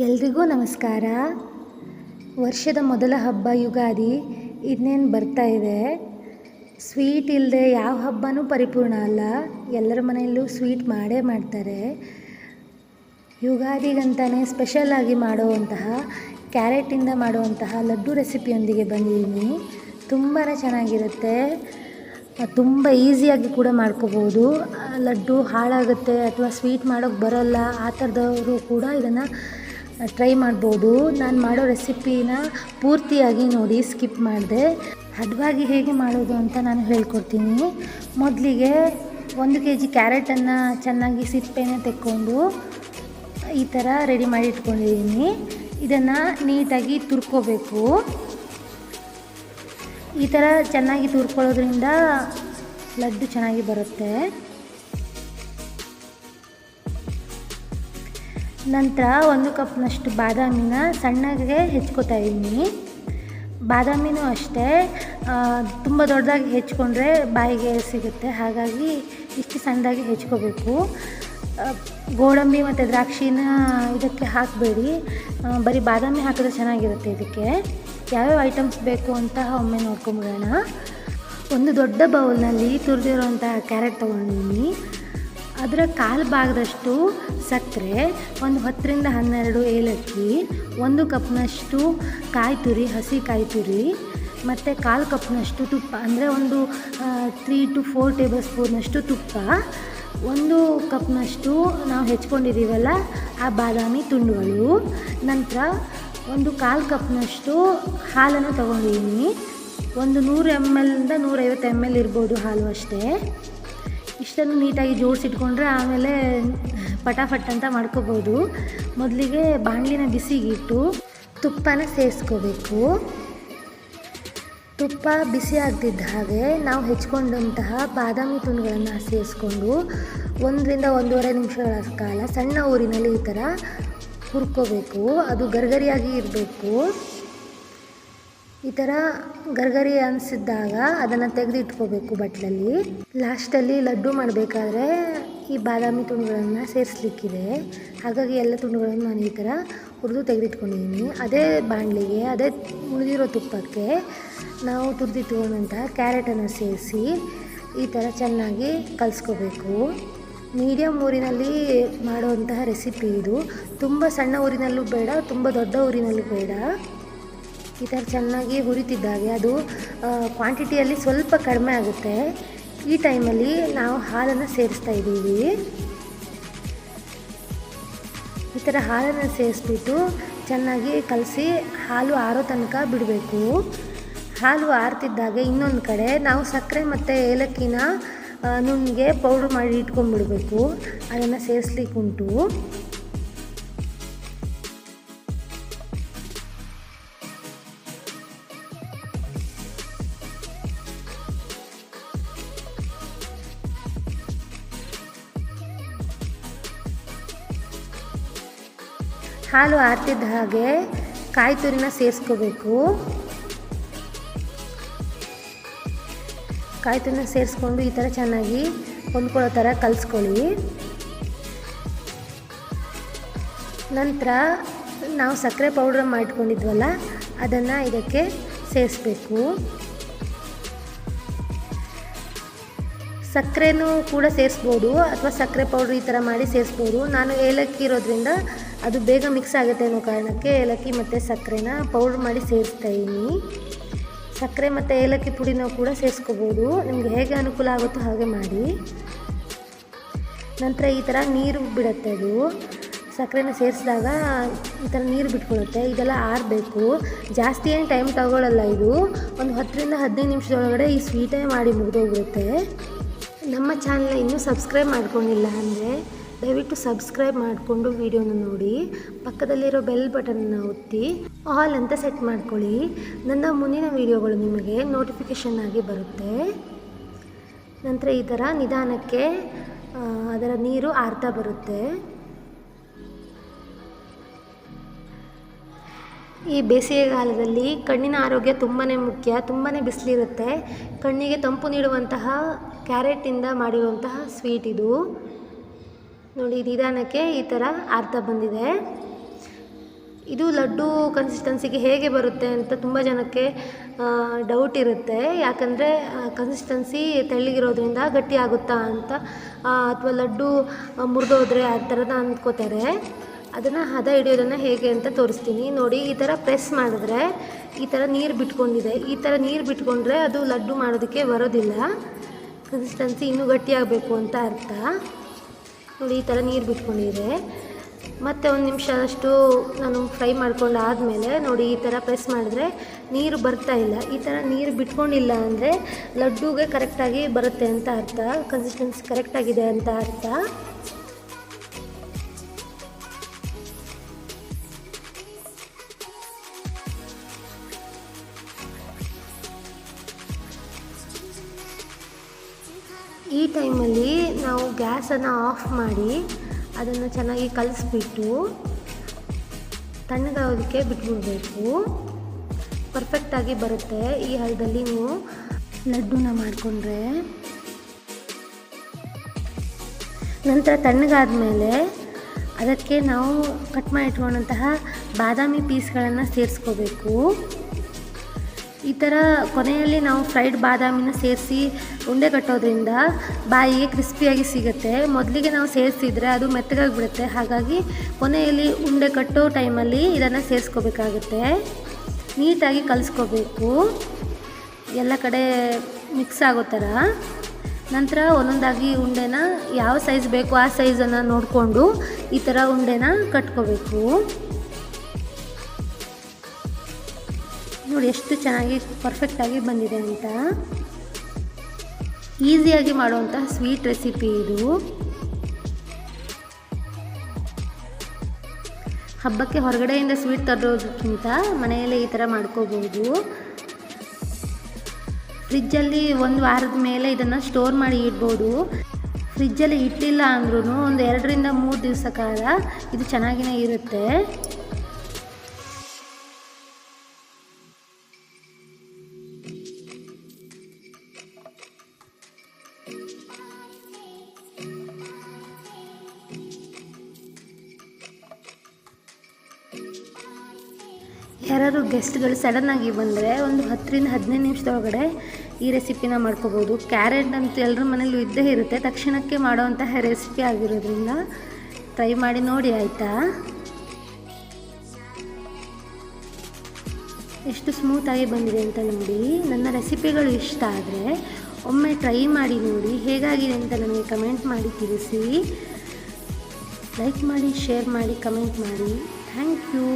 ಎಲ್ರಿಗೂ ನಮಸ್ಕಾರ. ವರ್ಷದ ಮೊದಲ ಹಬ್ಬ ಯುಗಾದಿ ಇನ್ನೇನು ಬರ್ತಾ ಇದೆ? ಸ್ವೀಟ್ ಇಲ್ಲದೆ ಯಾವ ಹಬ್ಬನೂ ಪರಿಪೂರ್ಣ ಅಲ್ಲ. ಎಲ್ಲರ ಮನೆಯಲ್ಲೂ ಸ್ವೀಟ್ ಮಾಡೇ ಮಾಡ್ತಾರೆ. ಯುಗಾದಿಗಂತಲೇ ಸ್ಪೆಷಲ್ಲಾಗಿ ಮಾಡುವಂತಹ, ಕ್ಯಾರೆಟಿಂದ ಮಾಡುವಂತಹ ಲಡ್ಡು ರೆಸಿಪಿಯೊಂದಿಗೆ ಬಂದಿದ್ದೀನಿ. ತುಂಬಾ ಚೆನ್ನಾಗಿರುತ್ತೆ. ತುಂಬ ಈಸಿಯಾಗಿ ಕೂಡ ಮಾಡ್ಕೋಬೋದು. ಲಡ್ಡು ಹಾಳಾಗುತ್ತೆ ಅಥವಾ ಸ್ವೀಟ್ ಮಾಡೋಕ್ಕೆ ಬರೋಲ್ಲ. ಆ ಥರದವರು ಕೂಡ ಇದನ್ನು ಟ್ರೈ ಮಾಡ್ಬೋದು. ನಾನು ಮಾಡೋ ರೆಸಿಪಿನ ಪೂರ್ತಿಯಾಗಿ ನೋಡಿ ಸ್ಕಿಪ್ ಮಾಡಿದೆ. ಹದವಾಗಿ ಹೇಗೆ ಮಾಡೋದು ಅಂತ ನಾನು ಹೇಳ್ಕೊಡ್ತೀನಿ. ಮೊದಲಿಗೆ ಒಂದು ಕೆ ಜಿ ಕ್ಯಾರೆಟನ್ನು ಚೆನ್ನಾಗಿ ಸಿಪ್ಪೆನ ತೆಕ್ಕೊಂಡು ಈ ಥರ ರೆಡಿ ಮಾಡಿ ಇಟ್ಕೊಂಡಿದ್ದೀನಿ. ಇದನ್ನು ನೀಟಾಗಿ ತುರ್ಕೋಬೇಕು. ಈ ಥರ ಚೆನ್ನಾಗಿ ತುರ್ಕೊಳ್ಳೋದ್ರಿಂದ ಲಡ್ಡು ಚೆನ್ನಾಗಿ ಬರುತ್ತೆ. ನಂತರ ಒಂದು ಕಪ್ನಷ್ಟು ಬಾದಾಮಿನ ಸಣ್ಣಗೆ ಹೆಚ್ಕೋತಾ ಇದ್ದೀನಿ. ಬಾದಾಮಿನೂ ಅಷ್ಟೇ ತುಂಬ ದೊಡ್ಡದಾಗಿ ಹೆಚ್ಕೊಂಡ್ರೆ ಬಾಯಿಗೆ ಸಿಗುತ್ತೆ. ಹಾಗಾಗಿ ಇಷ್ಟು ಸಣ್ಣದಾಗಿ ಹೆಚ್ಕೋಬೇಕು. ಗೋಡಂಬಿ ಮತ್ತು ದ್ರಾಕ್ಷಿನ ಇದಕ್ಕೆ ಹಾಕಬೇಡಿ. ಬರೀ ಬಾದಾಮಿ ಹಾಕಿದ್ರೆ ಚೆನ್ನಾಗಿರುತ್ತೆ ಇದಕ್ಕೆ. ಯಾವ್ಯಾವ ಐಟಮ್ಸ್ ಬೇಕು ಅಂತ ಒಮ್ಮೆ ನೋಡ್ಕೊಂಬಿಡೋಣ. ಒಂದು ದೊಡ್ಡ ಬೌಲ್ನಲ್ಲಿ ತುರಿದಿರೋಂಥ ಕ್ಯಾರೆಟ್ ತೊಗೊಂಡಿದ್ದೀನಿ. ಅದರ ಕಾಲು ಭಾಗದಷ್ಟು ಸಕ್ಕರೆ, ಒಂದು ಹತ್ತರಿಂದ ಹನ್ನೆರಡು ಏಲಕ್ಕಿ, ಒಂದು ಕಪ್ನಷ್ಟು ಕಾಯಿ ತುರಿ ಹಸಿ ಕಾಯಿ ತುರಿ ಮತ್ತು ಕಾಲು ಕಪ್ನಷ್ಟು ತುಪ್ಪ, ಅಂದರೆ ಒಂದು ತ್ರೀ ಟು ಫೋರ್ ಟೇಬಲ್ ಸ್ಪೂನಷ್ಟು ತುಪ್ಪ, ಒಂದು ಕಪ್ನಷ್ಟು ನಾವು ಹೆಚ್ಕೊಂಡಿದ್ದೀವಲ್ಲ ಆ ಬಾದಾಮಿ ತುಂಡುಗಳು, ನಂತರ ಒಂದು ಕಾಲು ಕಪ್ನಷ್ಟು ಹಾಲನ್ನು ತೊಗೊಂಡಿದ್ದೀನಿ. ಒಂದು ನೂರು ಎಂ ಎಲ್ಲಿಂದ ನೂರೈವತ್ತು ಎಂ ಎಲ್ ಇರ್ಬೋದು ಹಾಲು ಅಷ್ಟೇ. ಇಷ್ಟನ್ನು ನೀಟಾಗಿ ಜೋಡಿಸಿಟ್ಕೊಂಡ್ರೆ ಆಮೇಲೆ ಪಟಾಫಟ್ ಅಂತ ಮಾಡ್ಕೋಬೋದು. ಮೊದಲಿಗೆ ಬಾಣಲಿನ ಬಿಸಿಗಿಟ್ಟು ತುಪ್ಪನ ಸೇರಿಸ್ಕೋಬೇಕು. ತುಪ್ಪ ಬಿಸಿ ಆಗ್ತಿದ್ದ ಹಾಗೆ ನಾವು ಹೆಚ್ಕೊಂಡಂತಹ ಬಾದಾಮಿ ತುಂಡುಗಳನ್ನು ಸೇರಿಸ್ಕೊಂಡು ಒಂದರಿಂದ ಒಂದೂವರೆ ನಿಮಿಷಗಳ ಕಾಲ ಸಣ್ಣ ಊರಿನಲ್ಲಿ ಈ ಥರ ಹುರ್ಕೋಬೇಕು. ಅದು ಗರ್ಗರಿಯಾಗಿ ಇರಬೇಕು. ಈ ಥರ ಗರ್ಗರಿ ಅನಿಸಿದ್ದಾಗ ಅದನ್ನು ತೆಗೆದಿಟ್ಕೋಬೇಕು ಬಟ್ಲಲ್ಲಿ. ಲಾಸ್ಟಲ್ಲಿ ಲಡ್ಡು ಮಾಡಬೇಕಾದ್ರೆ ಈ ಬಾದಾಮಿ ತುಂಡುಗಳನ್ನು ಸೇರಿಸ್ಲಿಕ್ಕಿದೆ. ಹಾಗಾಗಿ ಎಲ್ಲ ತುಂಡುಗಳನ್ನು ನಾನು ಈ ಥರ ಹುರಿದು ತೆಗೆದಿಟ್ಕೊಂಡಿದ್ದೀನಿ ಅದೇ ಬಾಣಲಿಗೆ, ಅದೇ ಉಳಿದಿರೋ ತುಪ್ಪಕ್ಕೆ ನಾವು ತುರಿದಿಟ್ಕೊಂಡಂತಹ ಕ್ಯಾರೆಟನ್ನು ಸೇರಿಸಿ ಈ ಥರ ಚೆನ್ನಾಗಿ ಕಲಿಸ್ಕೋಬೇಕು. ಮೀಡಿಯಮ್ ಊರಿನಲ್ಲಿ ಮಾಡುವಂತಹ ರೆಸಿಪಿ ಇದು. ತುಂಬ ಸಣ್ಣ ಊರಿನಲ್ಲೂ ಬೇಡ, ತುಂಬ ದೊಡ್ಡ ಊರಿನಲ್ಲೂ ಬೇಡ. ಈ ಥರ ಚೆನ್ನಾಗಿ ಹುರಿತಿದ್ದಾಗೆ. ಅದು ಕ್ವಾಂಟಿಟಿಯಲ್ಲಿ ಸ್ವಲ್ಪ ಕಡಿಮೆ ಆಗುತ್ತೆ. ಈ ಟೈಮಲ್ಲಿ ನಾವು ಹಾಲನ್ನು ಸೇರಿಸ್ತಾ ಇದ್ದೀವಿ. ಈ ಥರ ಹಾಲನ್ನು ಸೇರಿಸ್ಬಿಟ್ಟು ಚೆನ್ನಾಗಿ ಕಲಸಿ ಹಾಲು ಆರೋ ತನಕ ಬಿಡಬೇಕು. ಹಾಲು ಆರ್ತಿದ್ದಾಗೆ ಇನ್ನೊಂದು ಕಡೆ. ನಾವು ಸಕ್ಕರೆ ಮತ್ತು ಏಲಕ್ಕಿನ ನುಣ್ಣಗೆ ಪೌಡ್ರ್ ಮಾಡಿ ಇಟ್ಕೊಂಡ್ಬಿಡ್ಬೇಕು. ಅದನ್ನು ಸೇರಿಸ್ಲಿಕ್ಕೆ ಹಾಲು ಆರ್ತಿದ್ದ ಹಾಗೆ ಕಾಯಿ ತುರಿನ ಸೇರಿಸ್ಕೋಬೇಕು. ಕಾಯಿ ತುರಿನ ಸೇರಿಸ್ಕೊಂಡು ಈ ಥರ ಚೆನ್ನಾಗಿ ಹೊಂದ್ಕೊಳ್ಳೋ ಥರ ಕಲಿಸ್ಕೊಳ್ಳಿ. ನಂತರ ನಾವು ಸಕ್ಕರೆ ಪೌಡ್ರ್ ಮಾಡಿಕೊಂಡಿದ್ವಲ್ಲ, ಅದನ್ನು ಇದಕ್ಕೆ ಸೇರಿಸ್ಬೇಕು. ಸಕ್ಕರೆನೂ ಕೂಡ ಸೇರಿಸ್ಬೋದು, ಅಥವಾ ಸಕ್ಕರೆ ಪೌಡ್ರ್ ಈ ಥರ ಮಾಡಿ ಸೇರಿಸ್ಬೋದು. ನಾನು ಏಲಕ್ಕಿ ಇರೋದ್ರಿಂದ ಅದು ಬೇಗ ಮಿಕ್ಸ್ ಆಗುತ್ತೆ ಅನ್ನೋ ಕಾರಣಕ್ಕೆ ಏಲಕ್ಕಿ ಮತ್ತು ಸಕ್ಕರೆನ ಪೌಡ್ರ್ ಮಾಡಿ ಸೇರಿಸ್ತಾ ಇದ್ದೀನಿ ಸಕ್ಕರೆ ಮತ್ತು ಏಲಕ್ಕಿ ಪುಡಿನ ಕೂಡ ಸೇರಿಸ್ಕೋಬೋದು. ನಿಮಗೆ ಹೇಗೆ ಅನುಕೂಲ ಆಗುತ್ತೋ ಹಾಗೆ ಮಾಡಿ. ನಂತರ ಈ ಥರ ನೀರು ಬಿಡುತ್ತೆ ಅದು. ಸಕ್ಕರೆನ ಸೇರಿಸಿದಾಗ ಈ ಥರ ನೀರು ಬಿಟ್ಕೊಳ್ಳುತ್ತೆ ಇದೆಲ್ಲ ಆರಬೇಕು. ಜಾಸ್ತಿ ಏನು ಟೈಮ್ ತಗೊಳ್ಳಲ್ಲ ಇದು. ಒಂದು ಹತ್ತರಿಂದ ಹದಿನೈದು ನಿಮಿಷದೊಳಗಡೆ ಈ ಸ್ವೀಟೇ ಮಾಡಿ ಮುಗಿದೋಗ್ಬಿಡುತ್ತೆ. ನಮ್ಮ ಚಾನಲ್ನ ಇನ್ನೂ ಸಬ್ಸ್ಕ್ರೈಬ್ ಮಾಡ್ಕೊಂಡಿಲ್ಲ ಅಂದರೆ ದಯವಿಟ್ಟು ಸಬ್ಸ್ಕ್ರೈಬ್ ಮಾಡಿಕೊಂಡು ವಿಡಿಯೋನ ನೋಡಿ. ಪಕ್ಕದಲ್ಲಿರೋ ಬೆಲ್ ಬಟನ್ನ ಒತ್ತಿ, ಆಲ್ ಅಂತ ಸೆಟ್ ಮಾಡ್ಕೊಳ್ಳಿ. ನನ್ನ ಮುಂದಿನ ವಿಡಿಯೋಗಳು ನಿಮಗೆ ನೋಟಿಫಿಕೇಷನ್ ಆಗಿ ಬರುತ್ತೆ. ನಂತರ ಈ ಥರ ನಿಧಾನಕ್ಕೆ ಅದರ ನೀರು ಆರ್ತಾ ಬರುತ್ತೆ. ಈ ಬೇಸಿಗೆಗಾಲದಲ್ಲಿ ಕಣ್ಣಿನ ಆರೋಗ್ಯ ತುಂಬಾ ಮುಖ್ಯ ತುಂಬಾ ಬಿಸಿಲಿರುತ್ತೆ. ಕಣ್ಣಿಗೆ ತಂಪು ನೀಡುವಂತಹ ಕ್ಯಾರೆಟಿಂದ ಮಾಡಿರುವಂತಹ ಸ್ವೀಟ್ ಇದು. ನೋಡಿ, ನಿಧಾನಕ್ಕೆ ಈ ಥರ ಅರ್ಥ ಬಂದಿದೆ. ಇದು ಲಡ್ಡು ಕನ್ಸಿಸ್ಟೆನ್ಸಿಗೆ ಹೇಗೆ ಬರುತ್ತೆ ಅಂತ ತುಂಬ ಜನಕ್ಕೆ ಡೌಟ್ ಇರುತ್ತೆ. ಯಾಕಂದರೆ ಕನ್ಸಿಸ್ಟೆನ್ಸಿ ತೆಳ್ಳಗಿರೋದ್ರಿಂದ ಗಟ್ಟಿ ಆಗುತ್ತಾ ಅಂತ ಅಥವಾ ಲಡ್ಡು ಮುರಿದೋದ್ರೆ ಆ ಥರದ ಅಂದ್ಕೋತಾರೆ ಅದನ್ನು ಹದ ಹಿಡಿಯೋದನ್ನು ಹೇಗೆ ಅಂತ ತೋರಿಸ್ತೀನಿ. ನೋಡಿ, ಈ ಥರ ಪ್ರೆಸ್ ಮಾಡಿದ್ರೆ ಈ ಥರ ನೀರು ಬಿಟ್ಕೊಂಡಿದೆ. ಈ ಥರ ನೀರು ಬಿಟ್ಕೊಂಡ್ರೆ ಅದು ಲಡ್ಡು ಮಾಡೋದಕ್ಕೆ ಬರೋದಿಲ್ಲ. ಕನ್ಸಿಸ್ಟೆನ್ಸಿ ಇನ್ನೂ ಗಟ್ಟಿಯಾಗಬೇಕು ಅಂತ ಅರ್ಥ. ನೋಡಿ, ಈ ಥರ ನೀರು ಬಿಟ್ಕೊಂಡಿದೆ. ಮತ್ತು ಒಂದು ನಿಮಿಷ ಅಷ್ಟು ನಾನು ಫ್ರೈ ಮಾಡ್ಕೊಂಡು ಆದಮೇಲೆ ನೋಡಿ, ಈ ಥರ ಪ್ರೆಸ್ ಮಾಡಿದ್ರೆ ನೀರು ಬರ್ತಾ ಇಲ್ಲ. ಈ ಥರ ನೀರು ಬಿಟ್ಕೊಂಡಿಲ್ಲ ಅಂದರೆ ಲಡ್ಡುಗೆ ಕರೆಕ್ಟಾಗಿ ಬರುತ್ತೆ ಅಂತ ಅರ್ಥ ಕನ್ಸಿಸ್ಟೆನ್ಸಿ ಕರೆಕ್ಟಾಗಿದೆ ಅಂತ ಅರ್ಥ. ಈ ಟೈಮಲ್ಲಿ ನಾವು ಗ್ಯಾಸನ್ನು ಆಫ್ ಮಾಡಿ ಅದನ್ನು ಚೆನ್ನಾಗಿ ಕಲಿಸ್ಬಿಟ್ಟು ತಣ್ಣಗಾಗೋದಕ್ಕೆ ಬಿಟ್ಬಿಡಬೇಕು. ಪರ್ಫೆಕ್ಟಾಗಿ ಬರುತ್ತೆ ಈ ಹದದಲ್ಲಿ ನೀವು. ಲಡ್ಡುನ ಮಾಡಿಕೊಂಡ್ರೆ. ನಂತರ ತಣ್ಣಗಾದ ಮೇಲೆ ಅದಕ್ಕೆ ನಾವು ಕಟ್ ಮಾಡಿಟ್ಕೊಂಡಂತಹ ಬಾದಾಮಿ ಪೀಸ್ಗಳನ್ನು ಸೇರಿಸ್ಕೋಬೇಕು. ಈ ಥರ ಕೊನೆಯಲ್ಲಿ ನಾವು ಫ್ರೈಡ್ ಬಾದಾಮಿನ ಸೇರಿಸಿ ಉಂಡೆ ಕಟ್ಟೋದ್ರಿಂದ ಬಾಯಿಗೆ ಕ್ರಿಸ್ಪಿಯಾಗಿ ಸಿಗುತ್ತೆ. ಮೊದಲಿಗೆ ನಾವು ಸೇರಿಸಿದರೆ ಅದು ಮೆತ್ತಗಾಗಿಬಿಡುತ್ತೆ. ಹಾಗಾಗಿ ಕೊನೆಯಲ್ಲಿ ಉಂಡೆ ಕಟ್ಟೋ ಟೈಮಲ್ಲಿ ಇದನ್ನು ಸೇರಿಸ್ಕೋಬೇಕಾಗುತ್ತೆ. ನೀಟಾಗಿ ಕಲಿಸ್ಕೋಬೇಕು. ಎಲ್ಲ ಕಡೆ ಮಿಕ್ಸ್ ಆಗೋ ಥರ. ನಂತರ ಒಂದೊಂದಾಗಿ ಉಂಡೆನ ಯಾವ ಸೈಜ್ ಬೇಕು ಆ ಸೈಜನ್ನು ನೋಡಿಕೊಂಡು ಈ ಥರ ಉಂಡೆನ ಕಟ್ಕೋಬೇಕು. ನೋಡಿ ಎಷ್ಟು ಚೆನ್ನಾಗಿ ಪರ್ಫೆಕ್ಟಾಗಿ ಬಂದಿದೆ ಅಂತ. ಈಸಿಯಾಗಿ ಮಾಡುವಂತಹ ಸ್ವೀಟ್ ರೆಸಿಪಿ ಇದು. ಹಬ್ಬಕ್ಕೆ ಹೊರಗಡೆಯಿಂದ ಸ್ವೀಟ್ ತರೋದಕ್ಕಿಂತ ಮನೆಯಲ್ಲೇ ಈ ಥರ ಮಾಡ್ಕೋಬೋದು ಫ್ರಿಜ್ಜಲ್ಲಿ ಒಂದು ವಾರದ ಮೇಲೆ ಇದನ್ನು ಸ್ಟೋರ್ ಮಾಡಿ ಇಡ್ಬೋದು. ಫ್ರಿಜ್ಜಲ್ಲಿ ಇಟ್ಟಿಲ್ಲ ಅಂದ್ರೂ ಒಂದು ಎರಡರಿಂದ ಮೂರು ದಿವಸ ಕಾಲ ಇದು ಚೆನ್ನಾಗಿಯೇ ಇರುತ್ತೆ. ಯಾರಾದ್ರು ಗೆಸ್ಟ್ಗಳು ಸಡನ್ನಾಗಿ ಬಂದರೆ ಒಂದು ಹತ್ತರಿಂದ ಹದಿನೈದು ನಿಮಿಷದೊಳಗಡೆ ಈ ರೆಸಿಪಿನ ಮಾಡ್ಕೋಬೋದು. ಕ್ಯಾರೆಟ್ ಅಂತ ಎಲ್ಲರ ಮನೇಲೂ ಇದ್ದೇ ಇರುತ್ತೆ. ತಕ್ಷಣಕ್ಕೆ ಮಾಡುವಂತಹ ರೆಸಿಪಿ ಆಗಿರೋದ್ರಿಂದ ಟ್ರೈ ಮಾಡಿ ನೋಡಿ, ಆಯಿತಾ? ಎಷ್ಟು ಸ್ಮೂತಾಗಿ ಬಂದಿದೆ ಅಂತ ನೋಡಿ. ನನ್ನ ರೆಸಿಪಿಗಳು ಇಷ್ಟ ಆದರೆ ಒಮ್ಮೆ ಟ್ರೈ ಮಾಡಿ ನೋಡಿ ಹೇಗಾಗಿದೆ ಅಂತ ನನಗೆ ಕಮೆಂಟ್ ಮಾಡಿ ತಿಳಿಸಿ. ಲೈಕ್ ಮಾಡಿ ಶೇರ್ ಮಾಡಿ ಕಮೆಂಟ್ ಮಾಡಿ. Thank you